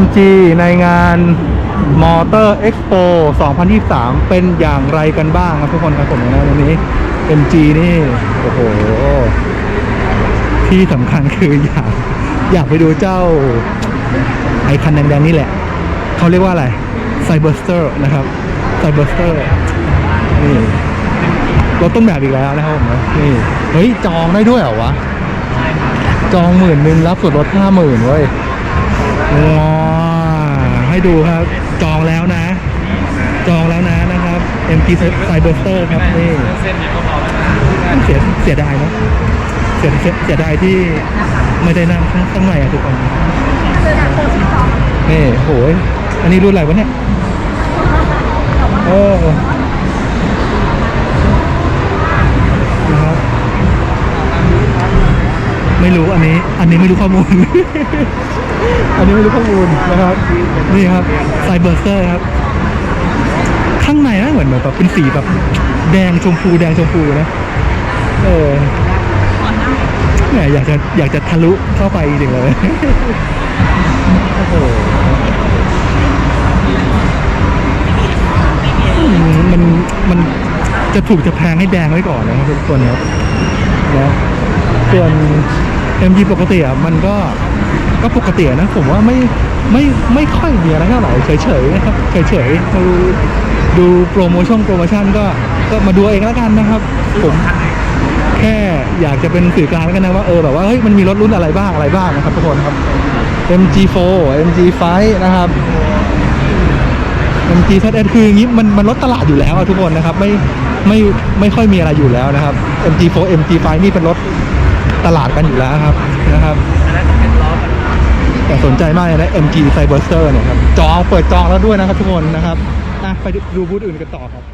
MG ในงาน Motor Expo 2023 เป็นอย่างไรกันบ้างครับทุกคนครับผมนะวันนี้ MG นี่ โอ้โห ที่สำคัญคืออยาก อยากไปดูเจ้า ไอคันแดงๆนี่แหละ เขาเรียกว่าอะไรไซเบอร์สเตอร์นะครับไซเบอร์สเตอร์นี่รถต้นแบบอีกแล้วนะครับผมนะนี่ เฮ้ย จองได้ด้วยเหรอวะ จองหมื่นหนึ่งรับส่วนลดห้าหมื่นเว้ย ว้าให้ดูครับ จองแล้วนะ จองแล้วนะนะครับ MT Cyberster ครับนี่เส้นนี้ก็พอแล้วนะเสียเสียดายเนอะเสียเสียดายที่ไม่ได้นั่งข้างข้างในอะทุกคนนี่โหยอันนี้รุ่นอะไรวะเนี่ยโอ้นะครับไม่รู้อันนี้ อันนี้ไม่รู้ข้อมูล อันนี้ไม่รู้ข้อมูลนะครับ นี่ครับไซเบอร์เซอร์ครับ ข้างในนะเหมือนแบบเป็นสีแบบแดงชมพูแดงชมพูนะ เออแหมอยากจะอยากจะทะลุเข้าไปจริงเลยโอ้โหมมันมันจะถูกจะแพงให้แดงไว้ก่อนนะครับทุกคนครับนะส่วน MG ปกติอะมันก็ ก็ปกตินะผมว่าไม่ไม่ไม่ค่อยมีอะไรเท่าไหร่เฉยๆนะครับเฉยๆดูดูโปรโมชั่นโปรโมชั่นก็ก็มาดูเองแล้วกันนะครับ ผมแค่อยากจะเป็นสื่อกลางแล้วกันนะว่าเออแบบว่าเฮ้ยมันมีรถรุ่นอะไรบ้างอะไรบ้างนะครับทุกคนครับ MG4 MG5 นะครับ MG ZS คืออย่างนี้มันมันลดตลาดอยู่แล้วทุกคนนะครับ ไม่ไม่ไม่ค่อยมีอะไรอยู่แล้วนะครับ MG4 MG5 นี่เป็นรถตลาดกันอยู่แล้วครับนะครับอั นนั้นก็เป็นล้อกันแต่สนใจมากเลยนะ MG Cyberster เนี่ยครับจองเปิดจองแล้วด้วยนะครับทุกคนนะครับไปดูบูธอื่นกันต่อครับ